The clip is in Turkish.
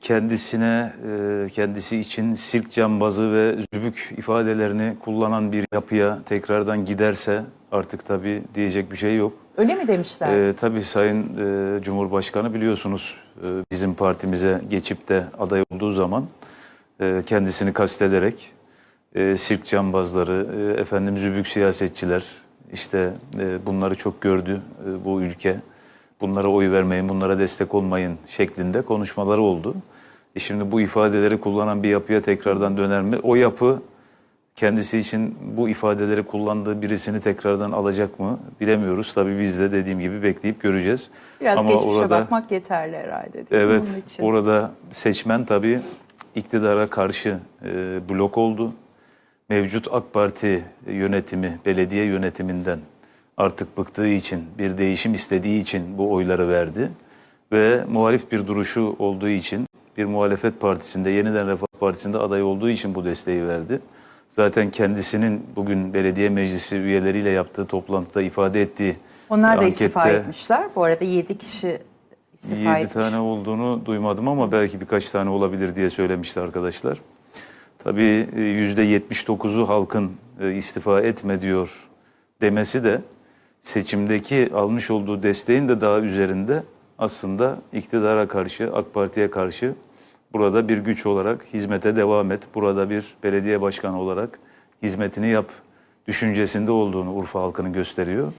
kendisine, e, kendisi için sirk cambazı ve zübük ifadelerini kullanan bir yapıya tekrardan giderse artık tabii diyecek bir şey yok. Öyle mi demişler? E, tabii Sayın e, Cumhurbaşkanı biliyorsunuz e, bizim partimize geçip de aday olduğu zaman e, kendisini kastederek e, sirk cambazları, e, efendim zübük siyasetçiler işte e, bunları çok gördü e, bu ülke. Bunlara oy vermeyin, bunlara destek olmayın şeklinde konuşmaları oldu. E şimdi bu ifadeleri kullanan bir yapıya tekrardan döner mi? O yapı kendisi için bu ifadeleri kullandığı birisini tekrardan alacak mı bilemiyoruz. Tabii biz de dediğim gibi bekleyip göreceğiz. Biraz Ama geçmişe orada- bakmak yeterli herhalde. değil Evet, bunun için? orada seçmen tabii iktidara karşı e, blok oldu. Mevcut AK Parti yönetimi, belediye yönetiminden artık bıktığı için, bir değişim istediği için bu oyları verdi. Ve muhalif bir duruşu olduğu için, bir muhalefet partisinde, yeniden Refah Partisi'nde aday olduğu için bu desteği verdi. Zaten kendisinin bugün belediye meclisi üyeleriyle yaptığı toplantıda ifade ettiği Onlar da e, istifa ankette- etmişler. Bu arada 7 kişi istifa 7 etmiş. tane olduğunu duymadım ama belki birkaç tane olabilir diye söylemişti arkadaşlar. Tabii e, %79'u halkın e, istifa etme diyor demesi de seçimdeki almış olduğu desteğin de daha üzerinde aslında iktidara karşı, AK Parti'ye karşı burada bir güç olarak hizmete devam et. Burada bir belediye başkanı olarak hizmetini yap düşüncesinde olduğunu Urfa halkının gösteriyor.